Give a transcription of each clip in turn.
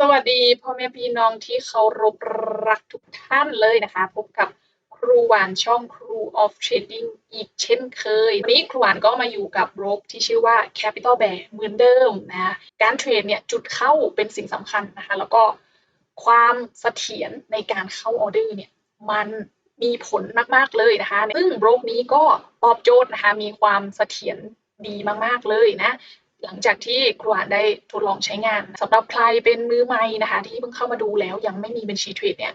สวัสดีพ่อแม่พี่น้องที่เคารพรักทุกท่านเลยนะคะ พบกับครูหวานช่องครู of trading อีกเช่นเคย วันนี้ครูหวานก็มาอยู่กับโรบที่ชื่อว่า capital bear เหมือนเดิมนะการเทรดเนี่ยจุดเข้าเป็นสิ่งสำคัญนะคะ แล้วก็ความเสถียรในการเข้าออเดอร์เนี่ยมันมีผลมากๆเลยนะคะ ซึ่งโรบนี้ก็ตอบโจทย์นะคะมีความเสถียรดีมากๆเลยนะ หลังจากที่ครูอ่านได้ทดลองใช้งานสำหรับใครเป็นมือใหม่นะคะ ที่เพิ่งเข้ามาดูแล้วยังไม่มีบัญชีเทรดเนี่ย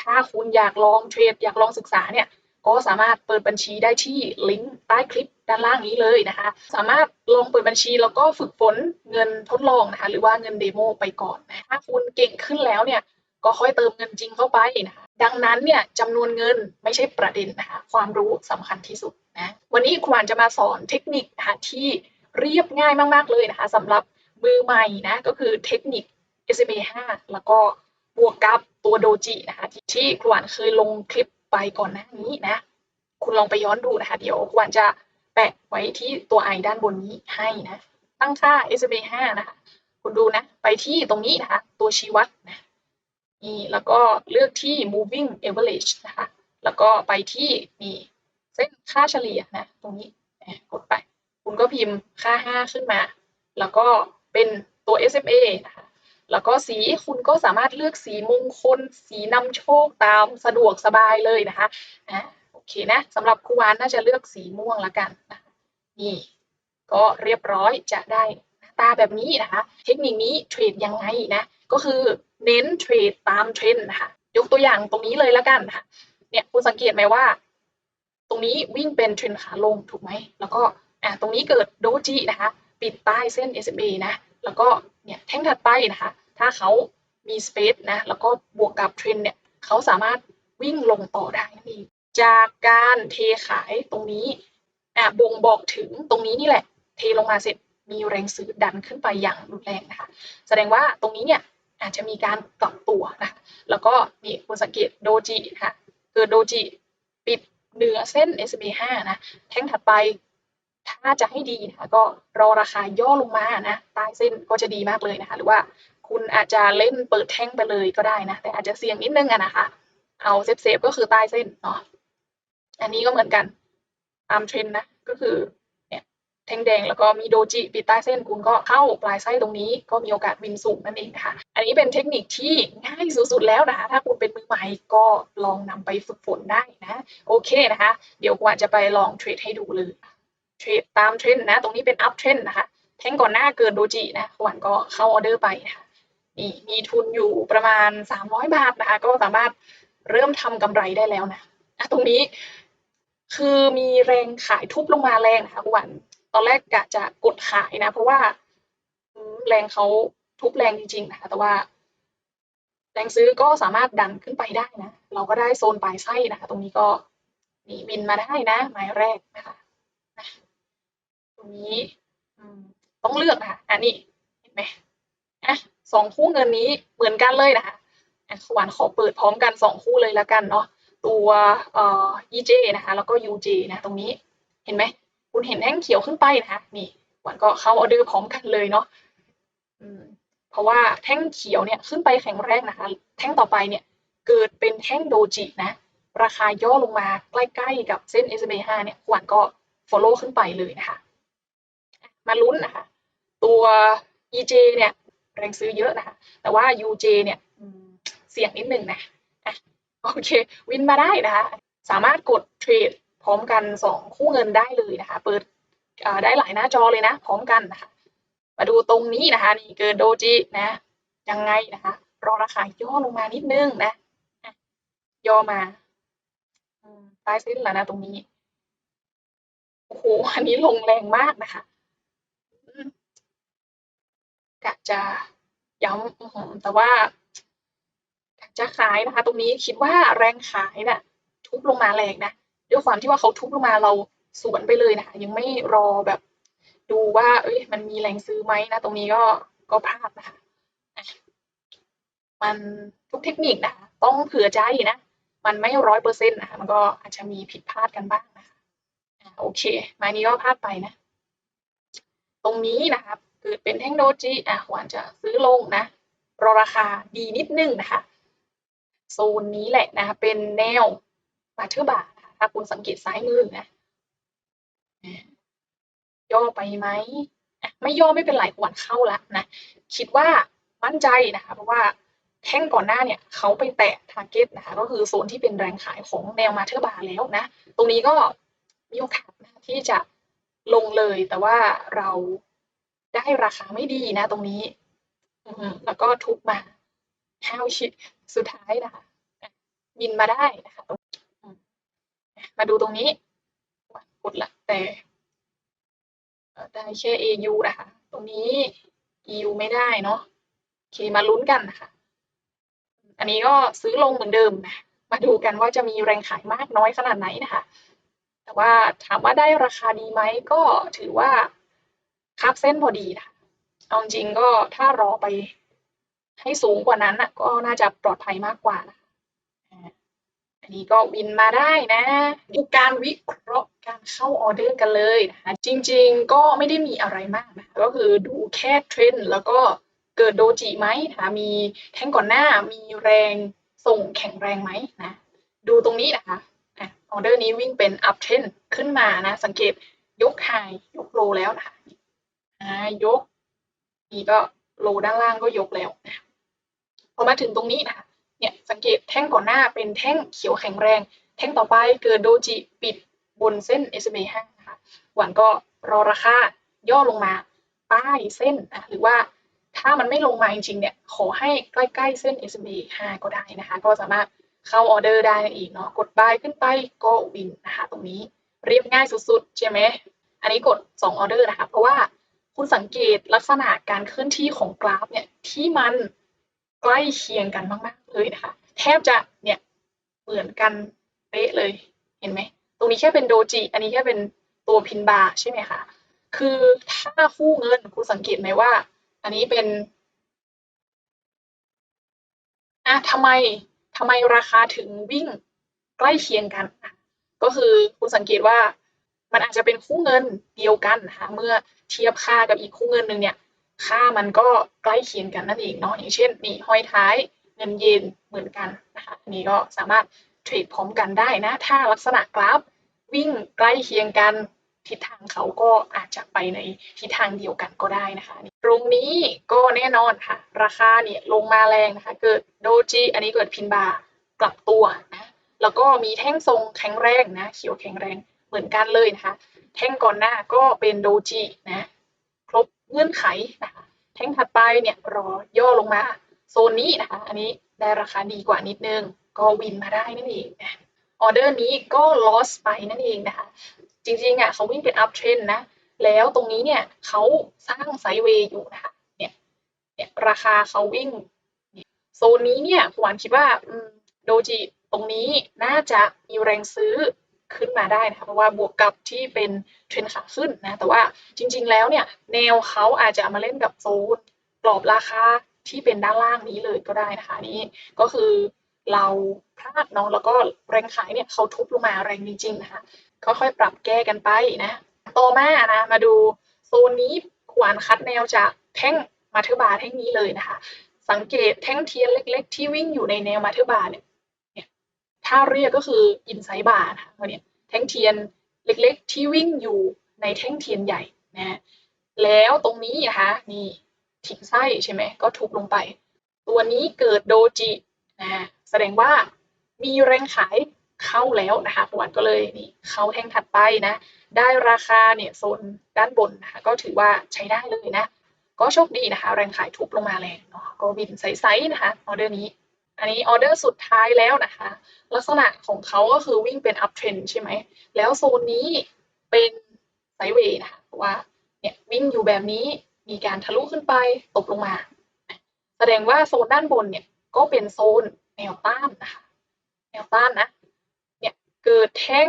ถ้าคุณอยากลองเทรดอยากลองศึกษาเนี่ยก็สามารถเปิดบัญชีได้ที่ลิงก์ใต้คลิปด้านล่างนี้เลยนะคะ สามารถลองเปิดบัญชีแล้วก็ฝึกฝนเงินทดลองนะคะหรือว่าเงินเดโมไปก่อนนะถ้าคุณเก่งขึ้นแล้วเนี่ยก็ค่อยเติมเงินจริงเข้าไปนะคะดังนั้นเนี่ยจำนวนเงินไม่ใช่ประเด็นนะคะความรู้สำคัญที่สุดนะวันนี้ครูอ่านจะมาสอนเทคนิคนะคะที่ เรียบง่ายมาก ๆ เลยนะคะสำหรับมือใหม่นะก็คือเทคนิค SMA 5แล้วก็บวกกับตัวโดจินะคะที่ที่ครูอ่านเคยลงคลิปไปก่อนหน้านี้นะ คุณลองไปย้อนดูนะคะ เดี๋ยวครูอ่านจะแปะไว้ที่ตัวไอด้านบนนี้ให้นะ ตั้งค่า SMA 5นะคะ คุณดูนะ ไปที่ตรงนี้นะคะ ตัวชี้วัดนะนี่แล้วก็เลือกที่ moving average นะคะ แล้วก็ไปที่นี่เส้นค่าเฉลี่ยนะ ตรงนี้กดไป คุณก็พิมพ์ค่า 5 ขึ้นมา แล้วก็เป็นตัว SMA นะคะแล้วก็สีคุณก็สามารถเลือกสีมงคล สีนำโชคตามสะดวกสบายเลยนะคะอ่าโอเคนะสำหรับครูวานน่าจะเลือกสีม่วงละกันนะนี่ ก็เรียบร้อยจะได้หน้าตาแบบนี้นะคะ เทคนิคนี้เทรดยังไงนะ ก็คือเน้นเทรดตามเทรนด์นะคะ ยกตัวอย่างตรงนี้เลยละกันค่ะ เนี่ยคุณสังเกตไหมว่า ตรงนี้วิ่งเป็นเทรนขาลงถูกไหม แล้วก็ อ่าตรงนี้เกิดโดจินะคะ ปิดใต้เส้น SMA นะ แล้วก็เนี่ยแท่งถัดไปนะคะ ถ้าเขามีสเปซนะ แล้วก็บวกกับเทรนเนี่ยเขาสามารถวิ่งลงต่อได้นั่นเองจากการเทขายตรงนี้อ่าบ่งบอกถึงตรงนี้นี่แหละ เทลงมาเสร็จมีแรงซื้อดันขึ้นไปอย่างรุนแรงนะคะ แสดงว่าตรงนี้เนี่ยอาจจะมีการกลับตัวนะคะแล้วก็นี่คุณสังเกตโดจินะคะเกิดโดจิปิดเหนือเส้น SMA 5นะ แท่งถัดไป ถ้าจะให้ดีนะคะก็รอราคาย่อลงมานะใต้เส้นก็จะดีมากเลยนะคะ หรือว่าคุณอาจจะเล่นเปิดแท่งไปเลยก็ได้นะ แต่อาจจะเสี่ยงนิดนึงอะนะคะ เอาเซฟเซฟก็คือใต้เส้นเนาะอันนี้ก็เหมือนกันตามเทรนนะก็คือเนี่ยแท่งแดงแล้วก็มีโดจิปิดใต้เส้นคุณก็เข้าปลายไส้ตรงนี้ ก็มีโอกาสวินสูงนั่นเองนะคะอันนี้เป็นเทคนิคที่ง่ายสุดๆแล้วนะคะ ถ้าคุณเป็นมือใหม่ก็ลองนำไปฝึกฝนได้นะ โอเคนะคะ เดี๋ยวกว่าจะไปลองเทรดให้ดูเลย ตามเทรนนะ ตรงนี้เป็นอัพเทรนนะคะ แท่งก่อนหน้าเกินโดจินะขวัญก็เข้าออเดอร์ไปนะคะนี่มีทุนอยู่ประมาณ 300 บาทนะคะ ก็สามารถเริ่มทำกำไรได้แล้วนะะตรงนี้คือมีแรงขายทุบลงมาแรงนะคะขวัญตอนแรกกะจะกดขายนะ เพราะว่าแรงเขาทุบแรงจริงๆนะคะแต่ว่า แรงซื้อก็สามารถดันขึ้นไปได้นะ เราก็ได้โซนปลายไส้นะคะ ตรงนี้ก็นี่บินมาได้นะไม้แรกนะคะ นี้ต้องเลือกนะคะอันนี้เห็นไหมอะสองคู่เงินนี้เหมือนกันเลยนะคะอะขวานขอเปิดพร้อมกันสองคู่เลยแล้วกันเนาะตัวเอ่อ EJ นะคะ แล้วก็ UJ นะตรงนี้เห็นไหมคุณเห็นแท่งเขียวขึ้นไปนะคะนี่ขวานก็เข้าออเดอร์พร้อมกันเลยเนาะเพราะว่าแท่งเขียวเนี่ยขึ้นไปแข็งแรกนะคะ แท่งต่อไปเนี่ยเกิดเป็นแท่งโดจินะราคาย่อลงมาใกล้ๆกับเส้น SMA 5เนี่ยขวานก็ follow ขึ้นไปเลยนะคะ มาลุ้นนะคะ ตัว EJ เนี่ยแรงซื้อเยอะนะคะ แต่ว่า UJ เนี่ยเสี่ยงนิดหนึ่งนะโอเค วินมาได้นะคะ สามารถกดเทรดพร้อมกัน 2 คู่เงินได้เลยนะคะ เปิดได้หลายหน้าจอเลยนะ พร้อมกันนะคะ มาดูตรงนี้นะคะ นี่เกินโดจินะ ยังไงนะคะ รอราคาย่อลงมานิดนึงนะ ย่อมาใต้เส้นแล้วนะตรงนี้ โอ้โห อันนี้ลงแรงมากนะคะากจะย้ำแต่ว่าอยากจะขายนะคะ ตรงนี้คิดว่าแรงขายนะ่ะทุบลงมาแรงนะด้วยความที่ว่าเขาทุบลงมาเราสวนไปเลยนะคะยังไม่รอแบบ ดูว่า เอ้ย มันมีแรงซื้อไหมนะ ตรงนี้ก็ก็พลาดนะคะมันทุกเทคนิคนะคะต้องเผื่อใจนะ มันไม่ร้อยเปอร์เซ็นต์นะคะมันก็อาจจะมีผิดพลาดกันบ้างนะคะโอเคมานี้ก็พลาดไปนะ ตรงนี้นะครับ เกิดเป็นแท่งโดจิอะหวานจะซื้อลงนะรอราคาดีนิดนึงนะคะโซนนี้แหละนะคะเป็นแนวมาเทอร์บาร์ถ้าคุณสังเกตซ้ายมือนะย่อไปไหมไม่ย่อไม่เป็นไรหวันเข้าละนะคิดว่ามั่นใจนะคะเพราะว่าแท่งก่อนหน้าเนี่ยเขาไปแตะทาร์เก็ตนะคะก็คือโซนที่เป็นแรงขายของแนวมาเทอร์บาร์แล้วนะ ตรงนี้ก็มีโอกาสที่จะลงเลยแต่ว่าเรา ได้ราคาไม่ดีนะตรงนี้ แล้วก็ทุบมาห้าวชิสุดท้ายนะคะบินมาได้นะคะมาดูตรงนี้กดละแต่ได้แค่ AU นะคะ ตรงนี้ EU ไม่ได้เนาะโอเคมาลุ้นกันนะคะ อันนี้ก็ซื้อลงเหมือนเดิมนะมาดูกันว่าจะมีแรงขายมากน้อยขนาดไหนนะคะ แต่ว่าถามว่าได้ราคาดีไหมก็ถือว่า คาบเส้นพอดีนะเอาจริงก็ถ้ารอไปให้สูงกว่านั้นอะก็น่าจะปลอดภัยมากกว่านะอันนี้ก็วินมาได้นะดูการวิเคราะห์การเข้าออเดอร์กันเลยนะคะจริงๆก็ไม่ได้มีอะไรมากนะก็คือดูแค่เทรนด์แล้วก็เกิดโดจิไหมนะคะมีแท่งก่อนหน้ามีแรงส่งแข็งแรงไหมนะดูตรงนี้นะคะออเดอร์นี้วิ่งเป็นอัพเทรนขึ้นมานะ สังเกตยกไฮยกโลแล้วนะคะ ยกนี่ก็โลด้านล่างก็ยกแล้วนะพอมาถึงตรงนี้นะคะเนี่ยสังเกตแท่งก่อนหน้าเป็นแท่งเขียวแข็งแรง แท่งต่อไปเกิดโดจิปิดบนเส้น SMA 5นะคะหวันก็รอราคาย่อลงมาใต้เส้นนะหรือว่าถ้ามันไม่ลงมาจริงๆเนี่ยขอให้ใกล้ๆเส้น SMA 5ก็ได้นะคะก็สามารถเข้าออเดอร์ได้อีกเนาะกดบายขึ้นไปก็วินนะคะตรงนี้เรียบง่ายสุดๆ ใช่ไหมอันนี้กด2ออเดอร์นะคะเพราะว่า คุณสังเกตลักษณะการเคลื่อนที่ของกราฟเนี่ยที่มันใกล้เคียงกันมากๆเลยนะคะแทบจะเนี่ยเหมือนกันเป๊ะเลยเห็นไหมตรงนี้แค่เป็นโดจิ อันนี้แค่เป็นตัวพินบาร์ใช่ไหมคะคือถ้าคู่เงินคุณสังเกตไหมว่า อันนี้เป็นอะทำไมทำไมราคาถึงวิ่งใกล้เคียงกัน ก็คือคุณสังเกตว่า มันอาจจะเป็นคู่เงินเดียวกันนะคะเมื่อเทียบค่ากับอีกคู่เงินหนึ่งเนี่ยค่ามันก็ใกล้เคียงกันนั่นเองเนาะอย่างเช่นนี่ห้อยท้ายเงินเยนเหมือนกันนะคะอันนี้ก็สามารถเทรดพร้อมกันได้นะ ถ้าลักษณะกราฟวิ่งใกล้เคียงกันทิศทางเขาก็อาจจะไปในทิศทางเดียวกันก็ได้นะคะ ตรงนี้ก็แน่นอนค่ะ ราคาเนี่ยลงมาแรงนะคะ เกิดโดจิอันนี้เกิดพินบากลับตัวนะแล้วก็มีแท่งทรงแข็งแรงนะเขียวแข็งแรง เหมือนกันเลยนะคะ แท่งก่อนหน้าก็เป็นโดจินะครบเงื่อนไขนะคะแท่งถัดไปเนี่ยรอย่อลงมาโซนนี้นะคะอันนี้ได้ราคาดีกว่านิดนึง ก็วินมาได้นั่นเองออเดอร์นี้ก็ loss ไปนั่นเองนะคะ จริงๆอะเขาวิ่งเป็น up trend นะ แล้วตรงนี้เนี่ยเขาสร้างไซด์เวย์อยู่นะคะเนี่ยเนี่ยราคาเขาวิ่งโซนนี้เนี่ยหวานคิดว่าโดจิตรงนี้น่าจะมีแรงซื้อ ขึ้นมาได้นะคะเพราะว่าบวกกับที่เป็นเทรนขาขึ้นนะ แต่ว่าจริงๆแล้วเนี่ยแนวเขาอาจจะมาเล่นกับโซนกรอบราคาที่เป็นด้านล่างนี้เลยก็ได้นะคะนี่ก็คือเราพลาดเนาะแล้วก็แรงขายเนี่ยเขาทุบลงมาแรงจริงๆนะคะค่อยๆปรับแก้กันไปนะต่อมานะมาดูโซนนี้ขวานคัดแนวจากแท่งมาเทอร์บาร์แท่งนี้เลยนะคะ สังเกตแท่งเทียนเล็ก ๆ ที่วิ่งอยู่ในแนวมาเทอร์บาร์เนี่ย ถ้าเรียกก็คืออินไซด์บาร์นะคะเนี่ยแท่งเทียนเล็กๆ ที่วิ่งอยู่ในแท่งเทียนใหญ่นะแล้วตรงนี้นะคะนี่ทิ้งไส้ใช่ไหมก็ทุบลงไป ตัวนี้เกิดโดจินะแสดงว่ามีแรงขายเข้าแล้วนะคะประวัติก็เลยนี่เข้าแท่งถัดไปนะ ได้ราคาเนี่ยโซนด้านบนนะคะก็ถือว่าใช้ได้เลยนะ ก็โชคดีนะคะ แรงขายทุบลงมาแรงเนาะก็บินใสๆนะคะออเดอร์นี้ อันนี้ออเดอร์สุดท้ายแล้วนะคะ ลักษณะของเขาก็คือวิ่งเป็นอัพเทรนใช่ไหม แล้วโซนนี้เป็นไซด์เวย์นะคะว่าเนี่ยวิ่งอยู่แบบนี้มีการทะลุขึ้นไปตกลงมา แสดงว่าโซนด้านบนเนี่ยก็เป็นโซนแนวต้านนะคะแนวต้านนะเนี่ยเกิดแท่ง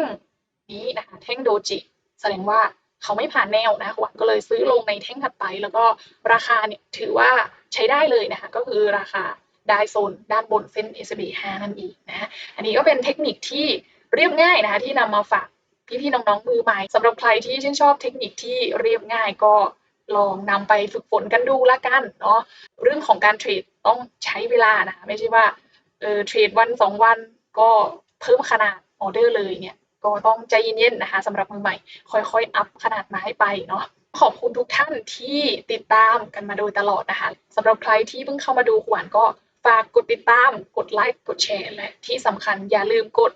นี้นะคะแท่งโดจิแสดงว่าเขาไม่ผ่านแนวนะหวังก็เลยซื้อลงในแท่งถัดไป แล้วก็ราคาเนี่ยถือว่าใช้ได้เลยนะคะก็คือราคา ได้โซนด้านบนเส้น s b 5 นั่นเองนะอันนี้ก็เป็นเทคนิคที่เรียบง่ายนะคะที่นำมาฝากพี่ๆน้องๆมือใหม่สำหรับใครที่ชื่นชอบเทคนิคที่เรียบง่ายก็ลองนำไปฝึกฝนกันดูละกันเนาะเรื่องของการเทรดต้องใช้เวลานะคะไม่ใช่ว่าเออเทรดวันสองวันก็เพิ่มขนาดออเดอร์เลยเนี่ยก็ต้องใจเย็นๆนะคะสำหรับมือใหม่ ค่อยๆ อัพขนาดมาให้ไปเนาะขอบคุณทุกท่านที่ติดตามกันมาโดยตลอดนะคะสำหรับใครที่เพิ่งเข้ามาดูขวานก็ ฝากกดติดตาม กดไลค์ กดแชร์ และที่สำคัญอย่าลืมกด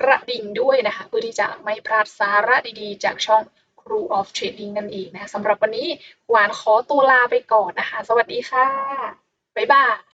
กระดิ่งด้วยนะคะ เพื่อที่จะไม่พลาดสาระดีๆ จากช่อง Crew of Trading นั่นเองนะคะสำหรับวันนี้หวานขอตัวลาไปก่อนนะคะ สวัสดีค่ะ บ๊ายบาย